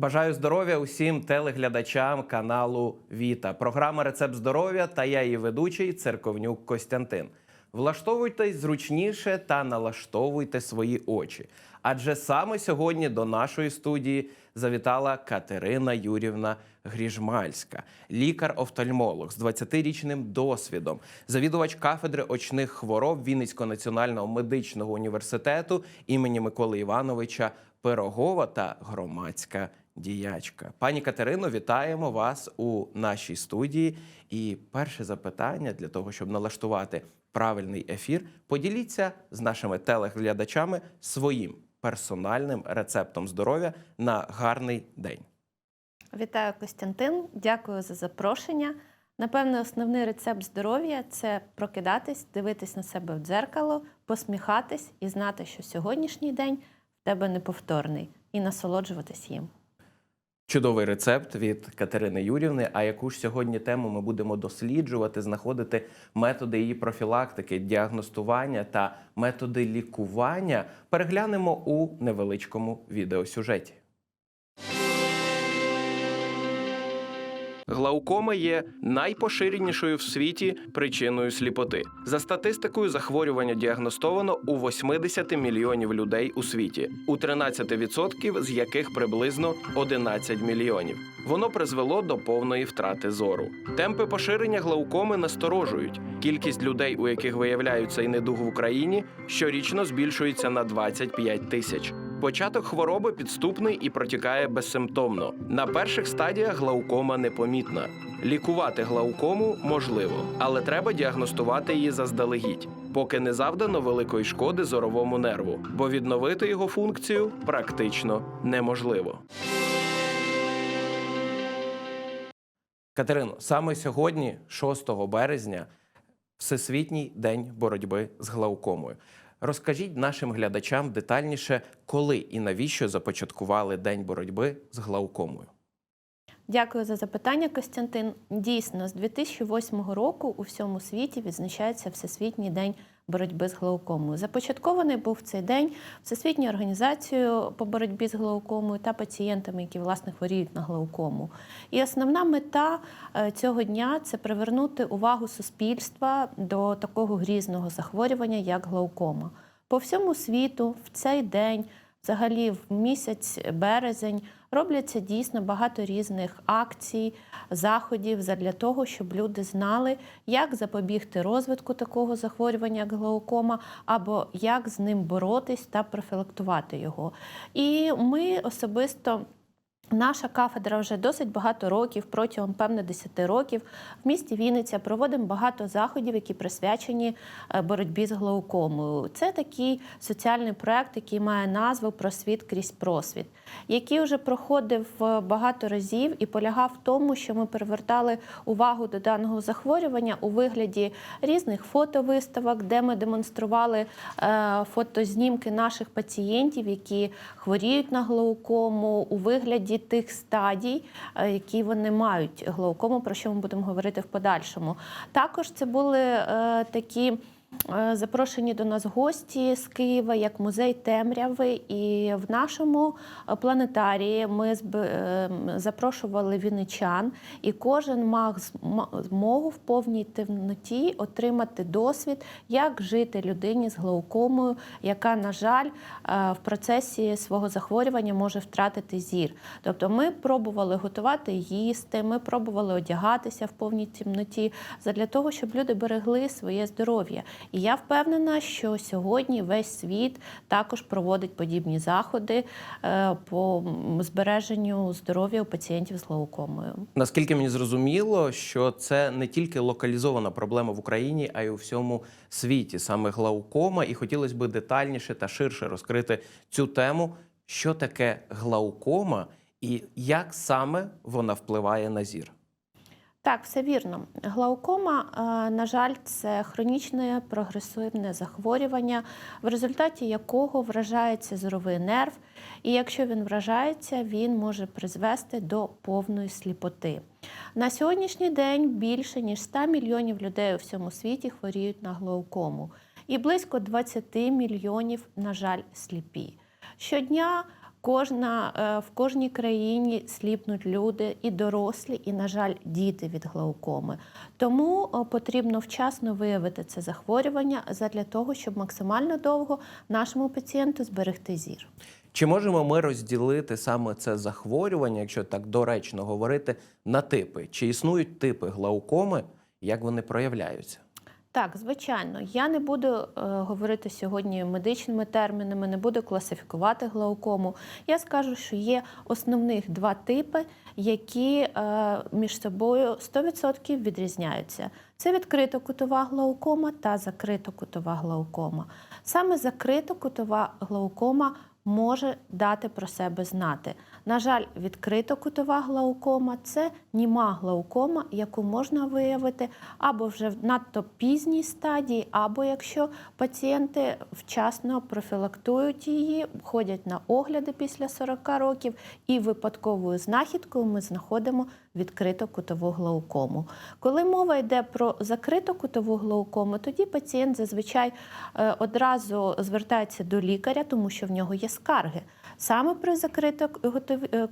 Бажаю здоров'я усім телеглядачам каналу Віта. Програма Рецепт здоров'я та я її ведучий Церковнюк Костянтин. Влаштовуйтесь зручніше та налаштовуйте свої очі. Адже саме сьогодні до нашої студії завітала Катерина Юрівна Гріжмальська, лікар-офтальмолог з 20-річним досвідом, завідувач кафедри очних хвороб Вінницького національного медичного університету імені Миколи Івановича Пирогова та громадська діячка. Пані Катерино, вітаємо вас у нашій студії. І перше запитання для того, щоб налаштувати правильний ефір, поділіться з нашими телеглядачами своїм персональним рецептом здоров'я на гарний день. Вітаю Костянтин, дякую за запрошення. Напевне, основний рецепт здоров'я це прокидатись, дивитись на себе в дзеркало, посміхатись і знати, що сьогоднішній день в тебе неповторний, і насолоджуватись їм. Чудовий рецепт від Катерини Юрівни. А яку ж сьогодні тему ми будемо досліджувати, знаходити методи її профілактики, діагностування та методи лікування, переглянемо у невеличкому відеосюжеті. Глаукома є найпоширенішою в світі причиною сліпоти. За статистикою, захворювання діагностовано у 80 мільйонів людей у світі, у 13% з яких приблизно 11 мільйонів. Воно призвело до повної втрати зору. Темпи поширення глаукоми насторожують. Кількість людей, у яких виявляють цей недуг в Україні, щорічно збільшується на 25 тисяч. Початок хвороби підступний і протікає безсимптомно. На перших стадіях глаукома непомітна. Лікувати глаукому можливо, але треба діагностувати її заздалегідь, поки не завдано великої шкоди зоровому нерву, бо відновити його функцію практично неможливо. Катерино, саме сьогодні, 6 березня, Всесвітній день боротьби з глаукомою. Розкажіть нашим глядачам детальніше, коли і навіщо започаткували день боротьби з глаукомою. Дякую за запитання, Костянтин. Дійсно, з 2008 року у всьому світі відзначається Всесвітній день боротьби з глаукомою. Започаткований був цей день Всесвітньою організацією по боротьбі з глаукомою та пацієнтами, які власне хворіють на глаукому. І основна мета е, цього дня це привернути увагу суспільства до такого грізного захворювання, як глаукома. По всьому світу в цей день. Взагалі, в місяць березень робляться дійсно багато різних акцій, заходів для того, щоб люди знали, як запобігти розвитку такого захворювання, як глаукома, або як з ним боротись та профілактувати його. І ми особисто. Наша кафедра вже досить багато років, протягом певне 10 років, в місті Вінниця проводимо багато заходів, які присвячені е, боротьбі з глаукомою. Це такий соціальний проект, який має назву Просвіт крізь просвіт, який вже проходив е, багато разів і полягав в тому, що ми привертали увагу до даного захворювання у вигляді різних фотовиставок, де ми демонстрували е, фотознімки наших пацієнтів, які хворіють на глаукому, у вигляді тих стадій, е, які вони мають глаукому, про що ми будемо говорити в подальшому. Також це були е, такі. Е, Запрошені до нас гості з Києва, як музей темряви, і в нашому е, планетарії ми е, запрошували вінничан, і кожен мав змогу в повній темноті отримати досвід, як жити людині з глаукомою, яка, на жаль, в процесі свого захворювання може втратити зір. Тобто ми пробували готувати їсти, ми пробували одягатися в повній темноті для того, щоб люди берегли своє здоров'я. І я впевнена, що сьогодні весь світ також проводить подібні заходи е, по збереженню здоров'я у пацієнтів з глаукомою. Наскільки мені зрозуміло, що це не тільки локалізована проблема в Україні, а й у всьому світі, саме глаукома, і хотілося б детальніше та ширше розкрити цю тему, що таке глаукома і як саме вона впливає на зір. Так, все вірно. Глаукома, е, на жаль, це хронічне прогресивне захворювання, в результаті якого вражається зоровий нерв, і якщо він вражається, він може призвести до повної сліпоти. На сьогоднішній день більше ніж 100 мільйонів людей у всьому світі хворіють на глаукому, і близько 20 мільйонів, на жаль, сліпі. Щодня Кожна, е, в кожній країні сліпнуть люди і дорослі, і, на жаль, діти від глаукоми. Тому е, потрібно вчасно виявити це захворювання задля того, щоб максимально довго нашому пацієнту зберегти зір. Чи можемо ми розділити саме це захворювання, якщо так доречно говорити, на типи? Чи існують типи глаукоми, як вони проявляються? Так, звичайно, я не буду е, говорити сьогодні медичними термінами, не буду класифікувати глаукому. Я скажу, що є основних два типи, які е, між собою 100% відрізняються. Це відкритокутова глаукома та закритокутова глаукома. Саме закритокутова глаукома може дати про себе знати. На жаль, відкритокутова глаукома це німа глаукома, яку можна виявити або вже в надто пізній стадії, або якщо пацієнти вчасно профілактують її, ходять на огляди після 40 років, і випадковою знахідкою ми знаходимо відкриту кутову глаукому. Коли мова йде про закриту кутову глаукому, тоді пацієнт зазвичай е, одразу звертається до лікаря, тому що в нього є скарги. Саме при закритій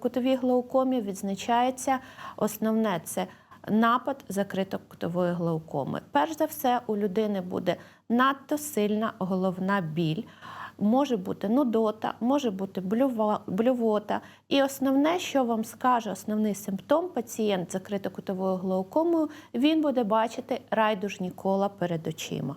кутовій глаукомі відзначається основне це напад закритокутової глаукоми. Перш за все, у людини буде надто сильна головна біль. Може бути нудота, може бути блювота. І основне, що вам скаже основний симптом пацієнт з закритокутовою глаукомою, він буде бачити райдужні кола перед очима.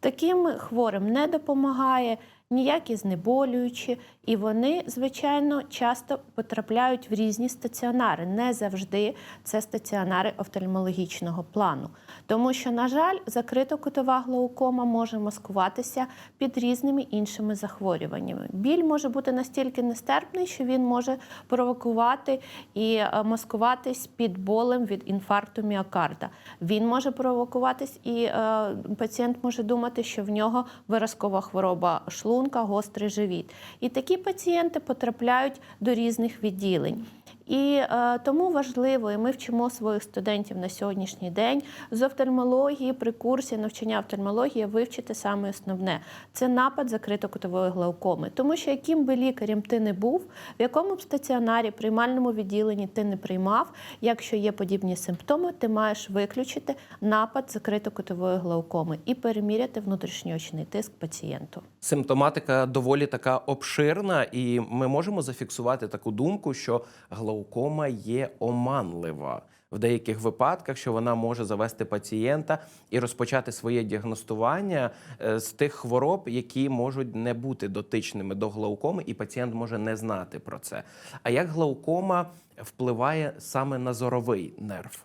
Таким хворим не допомагає ніякі знеболюючі, і вони, звичайно, часто потрапляють в різні стаціонари. Не завжди це стаціонари офтальмологічного плану. Тому що, на жаль, закритокутова глаукома може маскуватися під різними іншими захворюваннями. Біль може бути настільки нестерпний, що він може провокувати і е, маскуватись під болем від інфаркту міокарда. Він може провокуватись, і е, пацієнт може думати, що в нього виразкова хвороба шлунка, гострий живіт. І такі пацієнти потрапляють до різних відділень. І е, тому важливо, і ми вчимо своїх студентів на сьогоднішній день з офтальмології при курсі навчання офтальмології вивчити саме основне це напад закритокутової глаукоми. Тому що яким би лікарем ти не був, в якому б стаціонарі, приймальному відділенні ти не приймав, якщо є подібні симптоми, ти маєш виключити напад закритокутової глаукоми і переміряти внутрішньоочний тиск пацієнту. Симптоматика доволі така обширна, і ми можемо зафіксувати таку думку, що глаукома є оманлива. В деяких випадках, що вона може завести пацієнта і розпочати своє діагностування е, з тих хвороб, які можуть не бути дотичними до глаукоми, і пацієнт може не знати про це. А як глаукома впливає саме на зоровий нерв?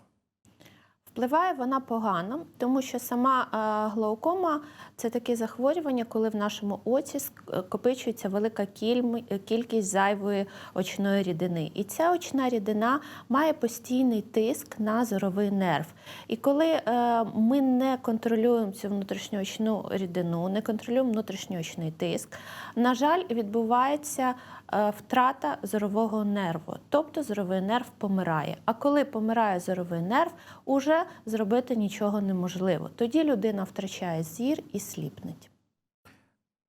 Впливає вона погано, тому що сама е, глаукома це таке захворювання, коли в нашому оці ск- копичується велика кільм- кількість зайвої очної рідини. І ця очна рідина має постійний тиск на зоровий нерв. І коли е, ми не контролюємо цю внутрішньоочну рідину, не контролюємо внутрішньоочний тиск, на жаль, відбувається е, втрата зорового нерву, тобто зоровий нерв помирає. А коли помирає зоровий нерв, уже зробити нічого неможливо. Тоді людина втрачає зір і сліпнеть.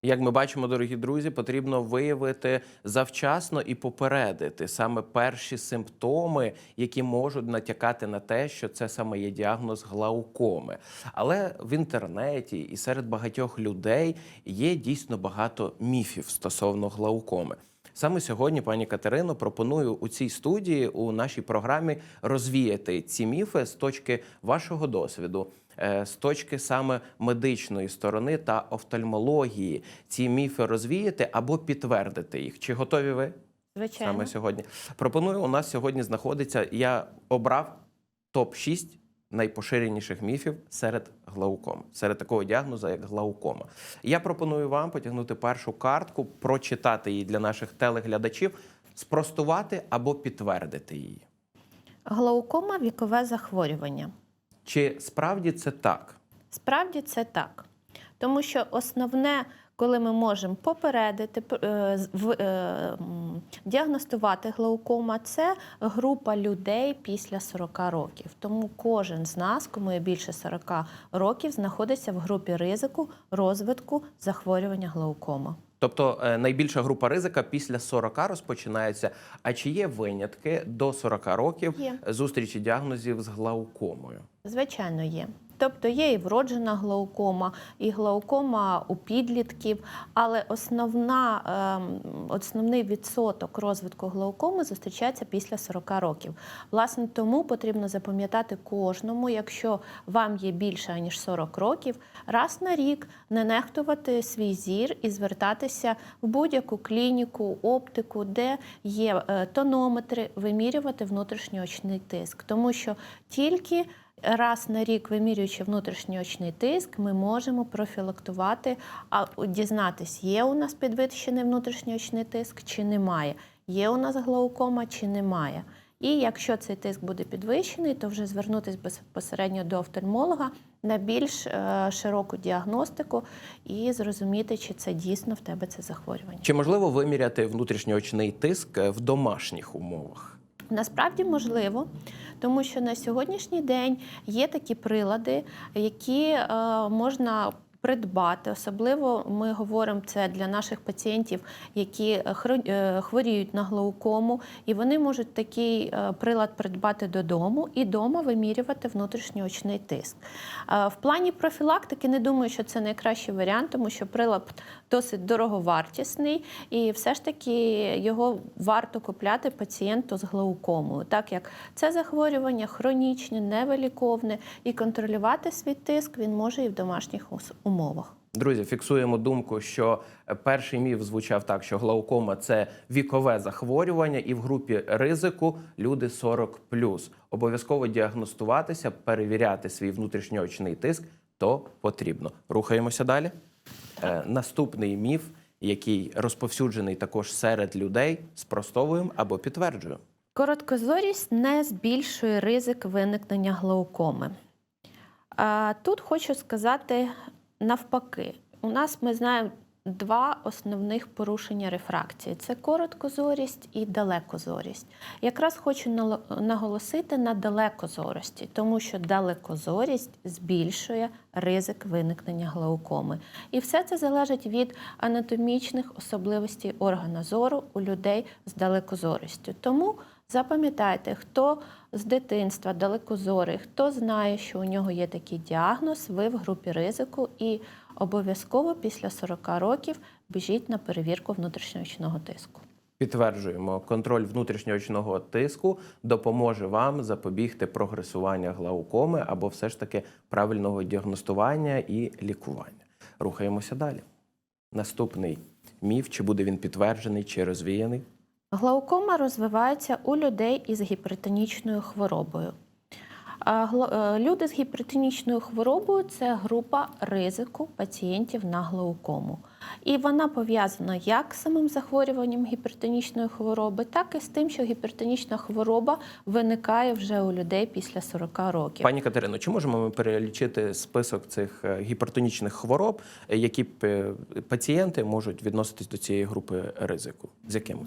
Як ми бачимо, дорогі друзі, потрібно виявити завчасно і попередити саме перші симптоми, які можуть натякати на те, що це саме є діагноз глаукоми. Але в інтернеті і серед багатьох людей є дійсно багато міфів стосовно глаукоми. Саме сьогодні, пані Катерино, пропоную у цій студії у нашій програмі розвіяти ці міфи з точки вашого досвіду, е, з точки саме медичної сторони та офтальмології. Ці міфи розвіяти або підтвердити їх. Чи готові ви Звичайно. саме сьогодні? Пропоную. У нас сьогодні знаходиться. Я обрав топ 6 найпоширеніших міфів серед глауком, серед такого діагнозу, як глаукома. Я пропоную вам потягнути першу картку, прочитати її для наших телеглядачів, спростувати або підтвердити її. Глаукома вікове захворювання. Чи справді це так? Справді це так. Тому що основне, коли ми можемо попередити, е, е, діагностувати глаукома, це група людей після 40 років. Тому кожен з нас, кому є більше 40 років, знаходиться в групі ризику розвитку захворювання глаукома. Тобто е, найбільша група ризика після 40 розпочинається. А чи є винятки до 40 років Є. зустрічі діагнозів з глаукомою? Звичайно, є. Тобто є і вроджена глаукома, і глаукома у підлітків, але основна, ем, основний відсоток розвитку глаукоми зустрічається після 40 років. Власне, тому потрібно запам'ятати кожному, якщо вам є більше ніж 40 років, раз на рік не нехтувати свій зір і звертатися в будь-яку клініку, оптику, де є е, тонометри, вимірювати внутрішньоочний тиск, тому що тільки Раз на рік вимірюючи внутрішній очний тиск, ми можемо профілактувати, а дізнатись, є у нас підвищений внутрішній очний тиск чи немає, є у нас глаукома чи немає. І якщо цей тиск буде підвищений, то вже звернутися безпосередньо до офтальмолога на більш е, широку діагностику і зрозуміти, чи це дійсно в тебе це захворювання. Чи можливо виміряти внутрішньоочний тиск е, в домашніх умовах? Насправді можливо, тому що на сьогоднішній день є такі прилади, які е, можна придбати. Особливо ми говоримо це для наших пацієнтів, які хро- е, хворіють на глаукому, і вони можуть такий е, прилад придбати додому і вдома вимірювати внутрішньоочний тиск. Е, В плані профілактики не думаю, що це найкращий варіант, тому що прилад досить дороговартісний, і все ж таки його варто купляти пацієнту з глаукомою, так як це захворювання хронічне, невиліковне, і контролювати свій тиск він може і в домашніх ус- умовах. Друзі, фіксуємо думку, що е, перший міф звучав так, що глаукома це вікове захворювання, і в групі ризику люди 40+. Обов'язково діагностуватися, перевіряти свій внутрішньоочний тиск, то потрібно. Рухаємося далі. Е, наступний міф, який розповсюджений також серед людей, спростовуємо або підтверджуємо. Короткозорість не збільшує ризик виникнення глаукоми. Тут хочу сказати навпаки, у нас ми знаємо два основних порушення рефракції: це короткозорість і далекозорість. Якраз хочу наголосити на далекозорості, тому що далекозорість збільшує ризик виникнення глаукоми. І все це залежить від анатомічних особливостей органа зору у людей з далекозорістю. Тому Запам'ятайте, хто з дитинства далекозорий, хто знає, що у нього є такий діагноз, ви в групі ризику і обов'язково після 40 років біжіть на перевірку внутрішньоочного тиску. Підтверджуємо, контроль внутрішньоочного тиску допоможе вам запобігти прогресування глаукоми або все ж таки правильного діагностування і лікування. Рухаємося далі. Наступний міф, чи буде він підтверджений, чи розвіяний. Глаукома розвивається у людей із гіпертонічною хворобою. Е, Люди з гіпертонічною хворобою це група ризику пацієнтів на глаукому. І вона пов'язана як з самим захворюванням гіпертонічної хвороби, так і з тим, що гіпертонічна хвороба виникає вже у людей після 40 років. Пані Катерино, чи можемо ми перелічити список цих е, гіпертонічних хвороб, е, які пацієнти можуть відноситись до цієї групи ризику? З якими?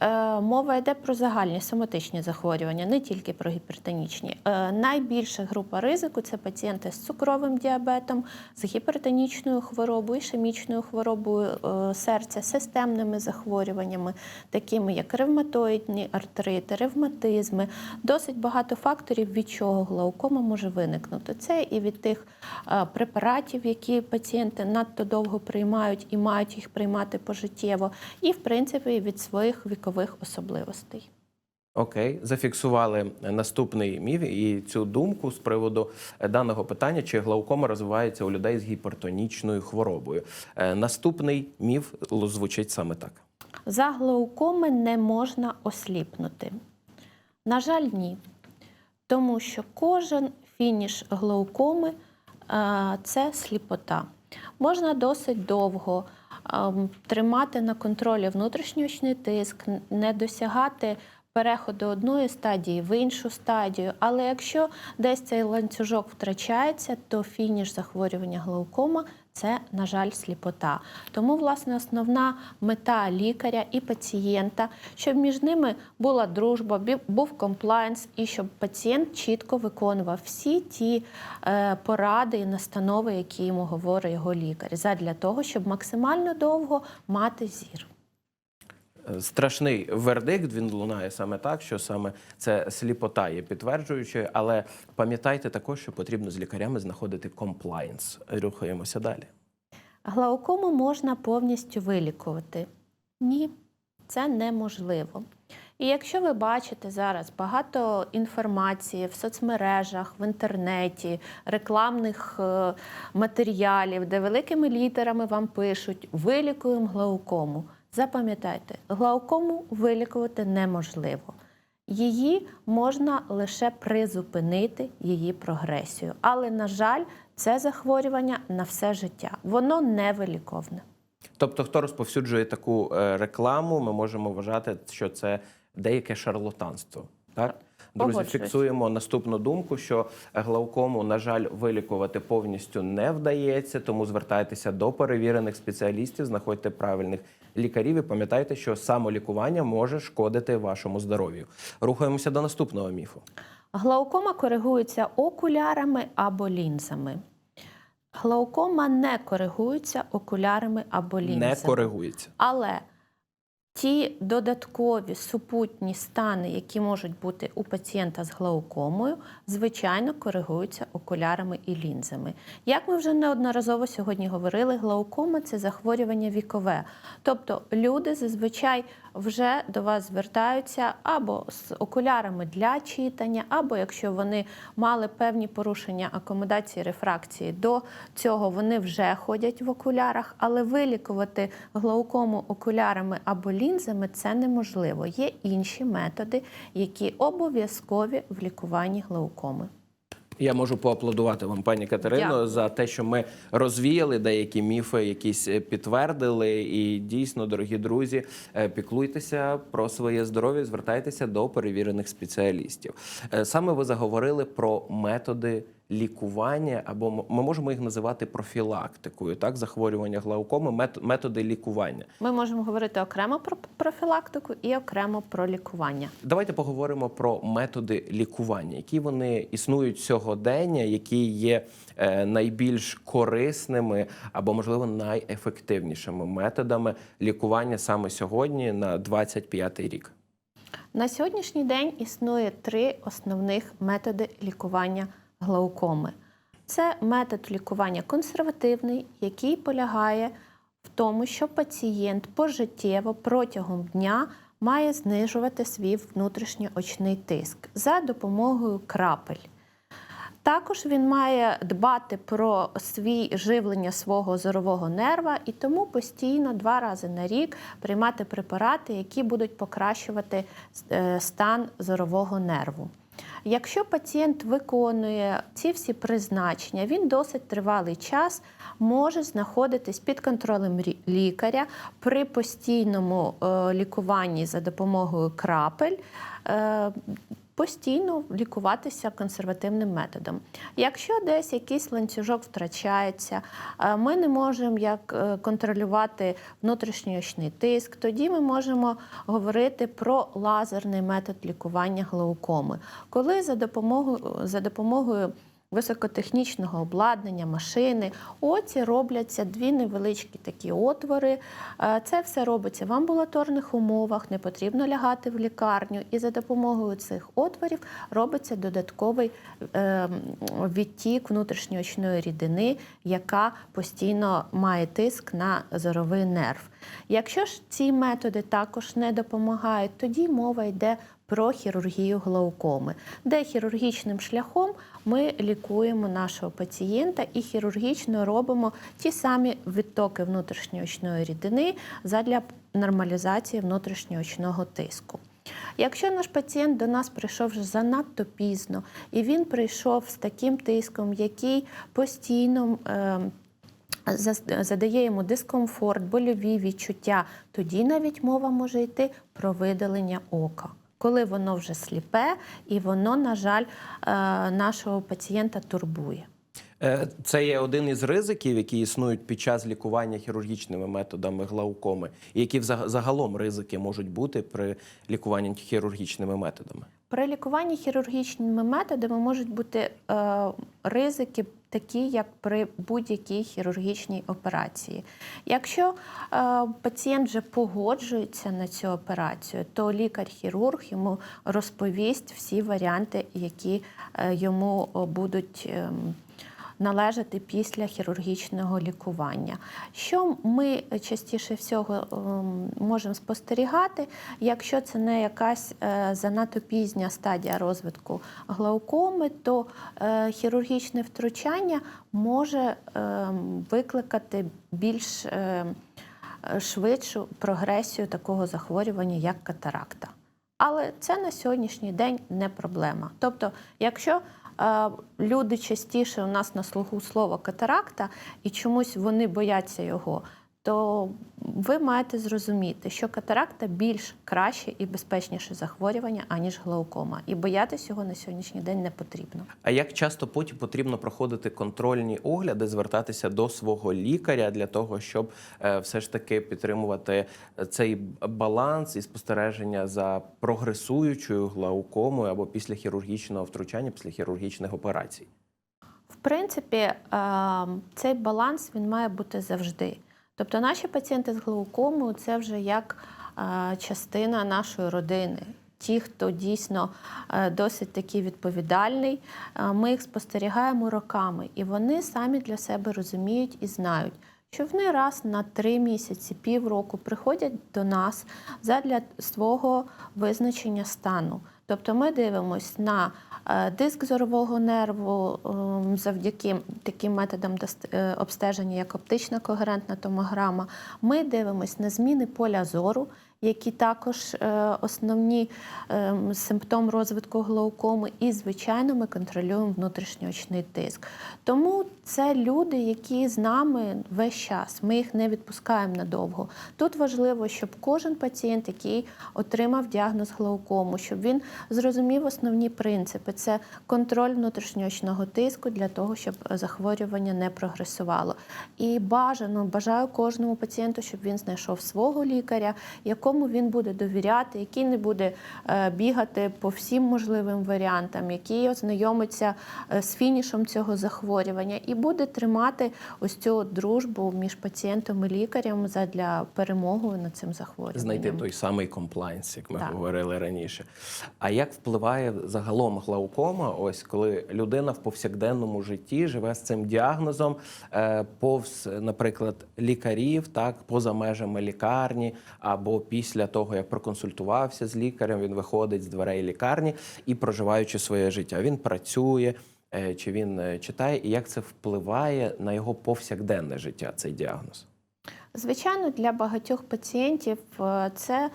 Е, Мова йде про загальні соматичні захворювання, не тільки про гіпертонічні. Е, Найбільша група ризику це пацієнти з цукровим діабетом, з гіпертонічною хворобою, ішемічною хворобою е, серця, системними захворюваннями, такими як ревматоїдні артрити, ревматизми. Досить багато факторів, від чого глаукома може виникнути. Це і від тих препаратів, які пацієнти надто довго приймають і мають їх приймати пожиттєво, і в принципі від своїх вікових особливостей. Окей, зафіксували наступний міф і цю думку з приводу е, даного питання, чи глаукома розвивається у людей з гіпертонічною хворобою. Е, Наступний міф звучить саме так. За глаукоми не можна осліпнути. На жаль, ні. Тому що кожен фініш глаукоми е, це сліпота. Можна досить довго тримати на контролі внутрішньоочний тиск, не досягати переходу одної стадії в іншу стадію. Але якщо десь цей ланцюжок втрачається, то фініш захворювання глаукома це, на жаль, сліпота. Тому, власне, основна мета лікаря і пацієнта, щоб між ними була дружба, був комплаєнс, і щоб пацієнт чітко виконував всі ті е, поради і настанови, які йому говорить його лікар, задля того, щоб максимально довго мати зір. Страшний вердикт він лунає саме так, що саме це сліпота є підтверджуючою, але пам'ятайте також, що потрібно з лікарями знаходити комплаєнс. Рухаємося далі. Глаукому можна повністю вилікувати? Ні, це неможливо. І якщо ви бачите зараз багато інформації в соцмережах, в інтернеті, рекламних е, матеріалів, де великими літерами вам пишуть вилікуємо глаукому. Запам'ятайте, глаукому вилікувати неможливо. Її можна лише призупинити її прогресію. Але, на жаль, це захворювання на все життя. Воно невиліковне. Тобто, хто розповсюджує таку е, рекламу, ми можемо вважати, що це деяке шарлатанство. Так? Друзі, фіксуємо наступну думку, що глаукому, на жаль, вилікувати повністю не вдається, тому звертайтеся до перевірених спеціалістів, знаходьте правильних лікарів і пам'ятайте, що самолікування може шкодити вашому здоров'ю. Рухаємося до наступного міфу. Глаукома коригується окулярами або лінзами. Глаукома не коригується окулярами або лінзами. Не коригується. Але ті додаткові супутні стани, які можуть бути у пацієнта з глаукомою, звичайно, коригуються окулярами і лінзами. Як ми вже неодноразово сьогодні говорили, глаукома це захворювання вікове. Тобто люди зазвичай вже до вас звертаються або з окулярами для читання, або якщо вони мали певні порушення акомодації рефракції до цього, вони вже ходять в окулярах, але вилікувати глаукому окулярами або лінзами це неможливо. Є інші методи, які обов'язкові в лікуванні глаукоми. Я можу поаплодувати вам, пані Катерино, Дякую. за те, що ми розвіяли деякі міфи, якісь е, підтвердили. І дійсно, дорогі друзі, е, піклуйтеся про своє здоров'я, звертайтеся до перевірених спеціалістів. Е, Саме ви заговорили про методи лікування, або ми можемо їх називати профілактикою, так захворювання глаукоми, мет- методи лікування. Ми можемо говорити окремо про профілактику і окремо про лікування. Давайте поговоримо про методи лікування, які вони існують сьогодення, які є е, найбільш корисними або, можливо, найефективнішими методами лікування саме сьогодні на 25-й рік. На сьогоднішній день існує три основних методи лікування глаукоми. Це метод лікування консервативний, який полягає в тому, що пацієнт пожиттєво протягом дня має знижувати свій внутрішньоочний тиск за допомогою крапель. Також він має дбати про свій живлення свого зорового нерва і тому постійно два рази на рік приймати препарати, які будуть покращувати е, стан зорового нерву. Якщо пацієнт виконує ці всі призначення, він досить тривалий час може знаходитись під контролем лікаря при постійному е, лікуванні за допомогою крапель. Постійно лікуватися консервативним методом. Якщо десь якийсь ланцюжок втрачається, е, ми не можемо як е, контролювати внутрішньоочний тиск, тоді ми можемо говорити про лазерний метод лікування глаукоми, коли за допомогою, за допомогою високотехнічного обладнання, машини. Оці робляться дві невеличкі такі отвори. Е, Це все робиться в амбулаторних умовах, не потрібно лягати в лікарню. І за допомогою цих отворів робиться додатковий е, відтік внутрішньоочної рідини, яка постійно має тиск на зоровий нерв. Якщо ж ці методи також не допомагають, тоді мова йде про хірургію глаукоми, де хірургічним шляхом ми лікуємо нашого пацієнта і хірургічно робимо ті самі відтоки внутрішньоочної рідини задля нормалізації внутрішньоочного тиску. Якщо наш пацієнт до нас прийшов вже занадто пізно, і він прийшов з таким тиском, який постійно е, задає йому дискомфорт, больові відчуття, тоді навіть мова може йти про видалення ока. Коли воно вже сліпе і воно, на жаль, е, нашого пацієнта турбує. Е, Це є один із ризиків, які існують під час лікування хірургічними методами глаукоми, і які загалом ризики можуть бути при лікуванні хірургічними методами. При лікуванні хірургічними методами можуть бути е, ризики, такі як при будь-якій хірургічній операції. Якщо е, пацієнт вже погоджується на цю операцію, то лікар-хірург йому розповість всі варіанти, які е, йому будуть. ем, Належати після хірургічного лікування. Що ми частіше всього ем, можемо спостерігати, якщо це не якась е, занадто пізня стадія розвитку глаукоми, то е, хірургічне втручання може ем, викликати більш е, швидшу прогресію такого захворювання, як катаракта. Але це на сьогоднішній день не проблема. Тобто, якщо люди частіше у нас на слугу слово катаракта і чомусь вони бояться його, то ви маєте зрозуміти, що катаракта більш краще і безпечніше захворювання, аніж глаукома. І боятись його на сьогоднішній день не потрібно. А як часто потім потрібно проходити контрольні огляди, звертатися до свого лікаря для того, щоб е, все ж таки підтримувати цей баланс і спостереження за прогресуючою глаукомою або після хірургічного втручання, після хірургічних операцій? В принципі, е, цей баланс він має бути завжди. Тобто, наші пацієнти з глаукомою це вже як е, частина нашої родини. Ті, хто дійсно е, досить такий відповідальний, е, ми їх спостерігаємо роками, і вони самі для себе розуміють і знають, що вони раз на три місяці, півроку приходять до нас задля свого визначення стану. Тобто ми дивимося на диск зорового нерву ем, завдяки таким методам е, обстеження, як оптична когерентна томограма. Ми дивимося на зміни поля зору, які також е, основні ем, симптом розвитку глаукоми. І, звичайно, ми контролюємо внутрішньоочний тиск. Тому це люди, які з нами весь час. Ми їх не відпускаємо надовго. Тут важливо, щоб кожен пацієнт, який отримав діагноз глаукому, щоб він зрозумів основні принципи: це контроль внутрішньоочного тиску для того, щоб захворювання не прогресувало. І бажано бажаю кожному пацієнту, щоб він знайшов свого лікаря, якому він буде довіряти, який не буде е, бігати по всім можливим варіантам, який ознайомиться е, з фінішом цього захворювання і буде тримати ось цю дружбу між пацієнтом і лікарем задля перемоги над цим захворюванням. Знайти той самий комплайнс, як ми Так. говорили раніше. А як впливає загалом глаукома, ось коли людина в повсякденному житті живе з цим діагнозом, е, повз, наприклад, лікарів, так, поза межами лікарні, або після того, як проконсультувався з лікарем, він виходить з дверей лікарні і проживаючи своє життя. Він працює. е, Чи він е, читає, і як це впливає на його повсякденне життя, цей діагноз? Звичайно, для багатьох пацієнтів е, це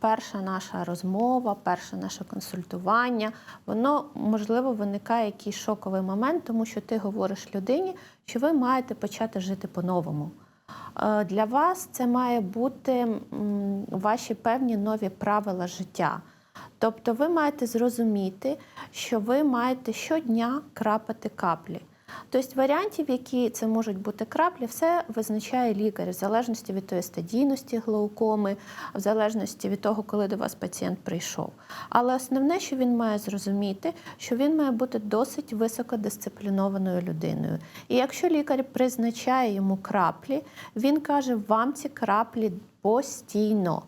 перша наша розмова, перше наше консультування. Воно можливо виникає якийсь шоковий момент, тому що ти говориш людині, що ви маєте почати жити по-новому. Е, Для вас це має бути ваші певні нові правила життя. Тобто ви маєте зрозуміти, що ви маєте щодня крапати каплі. Тобто варіантів, які це можуть бути краплі, все визначає лікар в залежності від тої стадійності глаукоми, в залежності від того, коли до вас пацієнт прийшов. Але основне, що він має зрозуміти, що він має бути досить високодисциплінованою людиною. І якщо лікар призначає йому краплі, він каже, вам ці краплі постійно.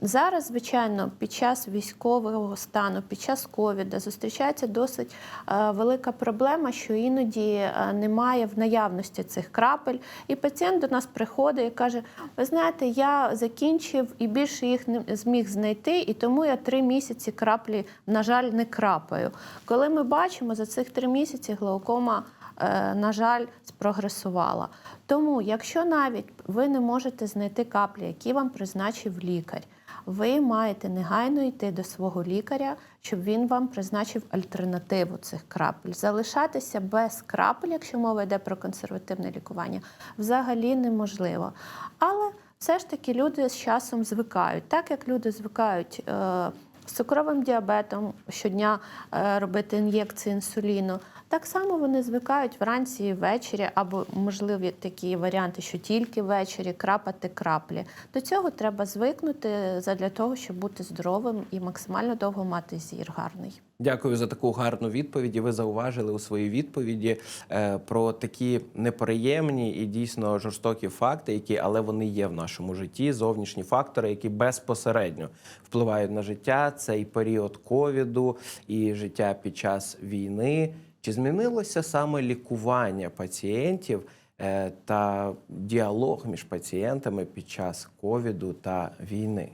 Зараз, звичайно, під час військового стану, під час ковіда зустрічається досить е, велика проблема, що іноді е, немає в наявності цих крапель. І пацієнт до нас приходить і каже: Ви знаєте, я закінчив і більше їх не зміг знайти, і тому я три місяці краплі, на жаль, не крапаю. Коли ми бачимо за цих три місяці глаукома. Е, На жаль, спрогресувала. Тому, якщо навіть ви не можете знайти каплі, які вам призначив лікар, ви маєте негайно йти до свого лікаря, щоб він вам призначив альтернативу цих крапель. Залишатися без крапель, якщо мова йде про консервативне лікування, взагалі неможливо. Але все ж таки люди з часом звикають. Так як люди звикають. Е- з цукровим діабетом щодня е, робити ін'єкції інсуліну. Так само вони звикають вранці і ввечері, або можливі такі варіанти, що тільки ввечері крапати краплі. До цього треба звикнути задля того, щоб бути здоровим і максимально довго мати зір гарний. Дякую за таку гарну відповідь. Ви зауважили у своїй відповіді е, про такі неприємні і дійсно жорстокі факти, які але вони є в нашому житті. Зовнішні фактори, які безпосередньо впливають на життя. Це і період ковіду, і життя під час війни. Чи змінилося саме лікування пацієнтів е, та діалог між пацієнтами під час ковіду та війни?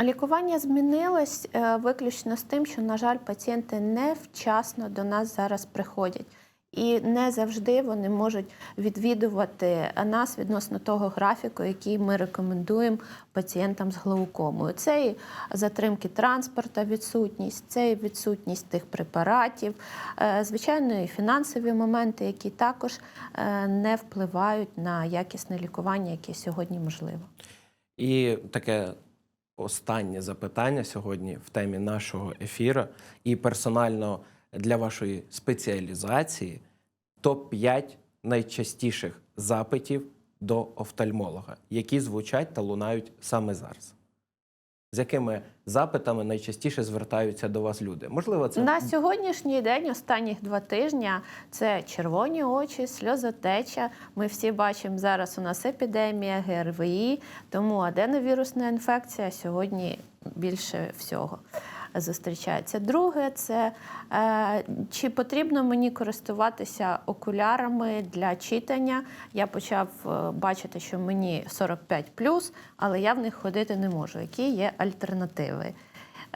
Лікування змінилось е, виключно з тим, що, на жаль, пацієнти не вчасно до нас зараз приходять. І не завжди вони можуть відвідувати нас відносно того графіку, який ми рекомендуємо пацієнтам з глаукомою. Це і затримки транспорту, відсутність, це і відсутність тих препаратів, е, звичайно, і фінансові моменти, які також е, не впливають на якісне лікування, яке сьогодні можливо. І таке останнє запитання сьогодні в темі нашого ефіру, і персонально для вашої спеціалізації топ-5 найчастіших запитів до офтальмолога, які звучать та лунають саме зараз. З якими запитами найчастіше звертаються до вас люди? Можливо, це На сьогоднішній день, останніх два тижні, це червоні очі, сльозотеча. Ми всі бачимо зараз. У нас епідемія ГРВІ, тому аденовірусна інфекція сьогодні більше всього зустрічається. Друге, це е, чи потрібно мені користуватися окулярами для читання. Я почав е, бачити, що мені 45 але я в них ходити не можу. Які є альтернативи?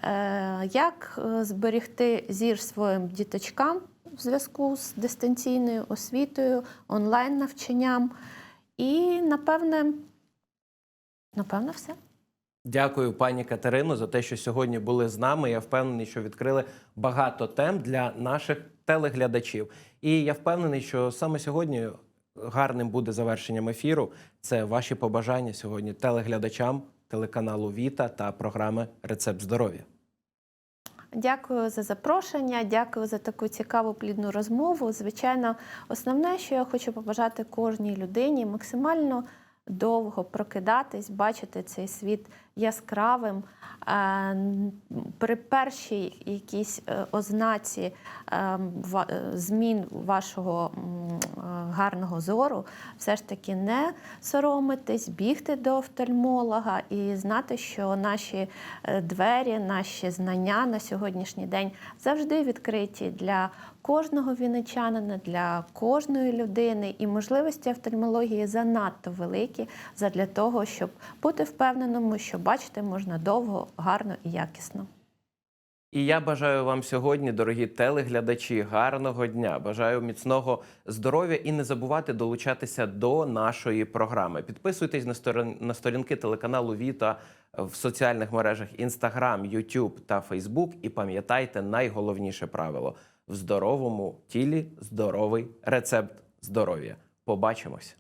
Е, Як зберегти зір своїм діточкам в зв'язку з дистанційною освітою, онлайн-навчанням? І, напевне, напевне, все. Дякую, пані Катерино, за те, що сьогодні були з нами. Я впевнений, що відкрили багато тем для наших телеглядачів. І я впевнений, що саме сьогодні гарним буде завершенням ефіру. Це ваші побажання сьогодні телеглядачам телеканалу Віта та програми Рецепт здоров'я. Дякую за запрошення, дякую за таку цікаву плідну розмову. Звичайно, основне, що я хочу побажати кожній людині, максимально довго прокидатись, бачити цей світ яскравим. Е, При першій якійсь е, ознаці е, змін вашого гарного зору, все ж таки не соромитись, бігти до офтальмолога і знати, що наші двері, наші знання на сьогоднішній день завжди відкриті для кожного вінничанина, для кожної людини, і можливості офтальмології занадто великі для того, щоб бути впевненому, що бачити можна довго, гарно і якісно. І я бажаю вам сьогодні, дорогі телеглядачі, гарного дня. Бажаю міцного здоров'я і не забувати долучатися до нашої програми. Підписуйтесь на сторін на сторінки телеканалу Віта в соціальних мережах Instagram, YouTube та Facebook. І пам'ятайте найголовніше правило: в здоровому тілі здоровий рецепт здоров'я. Побачимось.